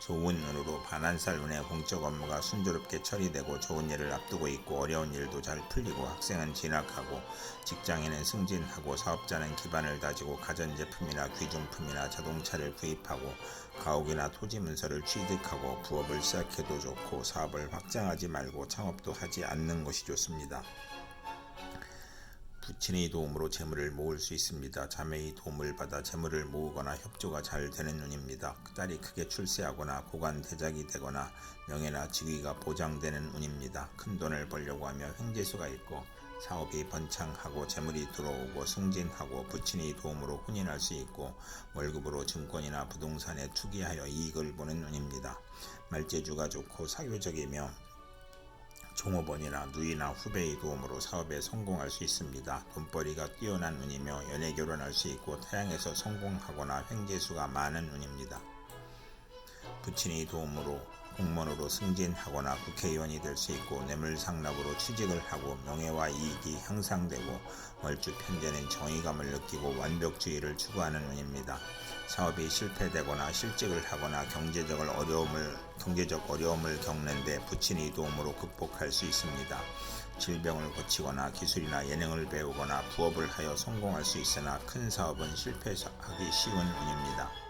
좋은 운으로 반한살 운에 공적 업무가 순조롭게 처리되고 좋은 일을 앞두고 있고 어려운 일도 잘 풀리고 학생은 진학하고 직장인은 승진하고 사업자는 기반을 다지고 가전제품이나 귀중품이나 자동차를 구입하고 가옥이나 토지 문서를 취득하고 부업을 시작해도 좋고 사업을 확장하지 말고 창업도 하지 않는 것이 좋습니다. 부친의 도움으로 재물을 모을 수 있습니다. 자매의 도움을 받아 재물을 모으거나 협조가 잘 되는 운입니다. 딸이 크게 출세하거나 고관 대작이 되거나 명예나 직위가 보장되는 운입니다. 큰 돈을 벌려고 하며 횡재수가 있고 사업이 번창하고 재물이 들어오고 승진하고 부친의 도움으로 혼인할 수 있고 월급으로 증권이나 부동산에 투기하여 이익을 보는 운입니다. 말재주가 좋고 사교적이며 종업원이나 누이나 후배의 도움으로 사업에 성공할 수 있습니다. 돈벌이가 뛰어난 운이며 연애 결혼할 수 있고 타양에서 성공하거나 횡재수가 많은 운입니다. 부친의 도움으로 공무원으로 승진하거나 국회의원이 될 수 있고 뇌물상납으로 취직을 하고 명예와 이익이 향상되고 월주 편제는 정의감을 느끼고 완벽주의를 추구하는 운입니다. 사업이 실패되거나 실직을 하거나 경제적 어려움을 경제적 어려움을 겪는데 부친의 도움으로 극복할 수 있습니다. 질병을 고치거나 기술이나 예능을 배우거나 부업을 하여 성공할 수 있으나 큰 사업은 실패하기 쉬운 운입니다.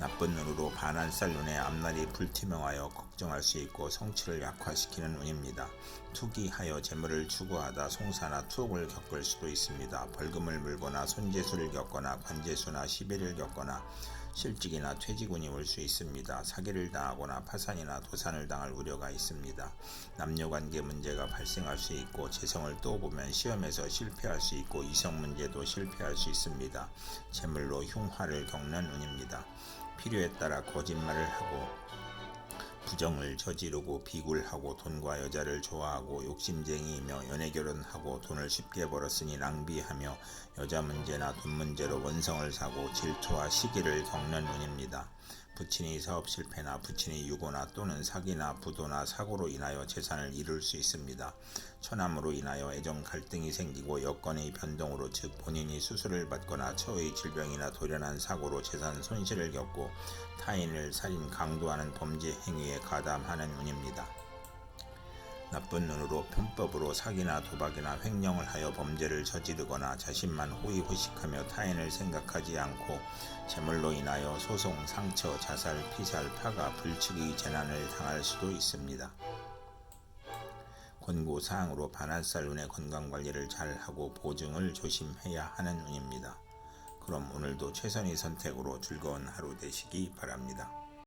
나쁜 눈으로 반한살 눈에 앞날이 불투명하여 걱정할 수 있고 성취를 약화시키는 운입니다. 투기하여 재물을 추구하다 송사나 투옥을 겪을 수도 있습니다. 벌금을 물거나 손재수를 겪거나 관재수나 시비를 겪거나 실직이나 퇴직운이 올 수 있습니다. 사기를 당하거나 파산이나 도산을 당할 우려가 있습니다. 남녀관계 문제가 발생할 수 있고 재성을 또 보면 시험에서 실패할 수 있고 이성 문제도 실패할 수 있습니다. 재물로 흉화를 겪는 운입니다. 필요에 따라 거짓말을 하고 부정을 저지르고 비굴하고 돈과 여자를 좋아하고 욕심쟁이이며 연애 결혼하고 돈을 쉽게 벌었으니 낭비하며 여자 문제나 돈 문제로 원성을 사고 질투와 시기를 겪는 운입니다. 부친이 사업 실패나 부친이 유고나 또는 사기나 부도나 사고로 인하여 재산을 잃을 수 있습니다. 처남으로 인하여 애정 갈등이 생기고 여건의 변동으로 즉 본인이 수술을 받거나 처의 질병이나 돌연한 사고로 재산 손실을 겪고 타인을 살인 강도하는 범죄 행위에 가담하는 운입니다. 나쁜 눈으로 편법으로 사기나 도박이나 횡령을 하여 범죄를 저지르거나 자신만 호의호식하며 타인을 생각하지 않고 재물로 인하여 소송, 상처, 자살, 피살, 파가, 불측의 재난을 당할 수도 있습니다. 권고 사항으로 반한살 운의 건강 관리를 잘 하고 보증을 조심해야 하는 운입니다. 그럼 오늘도 최선의 선택으로 즐거운 하루 되시기 바랍니다.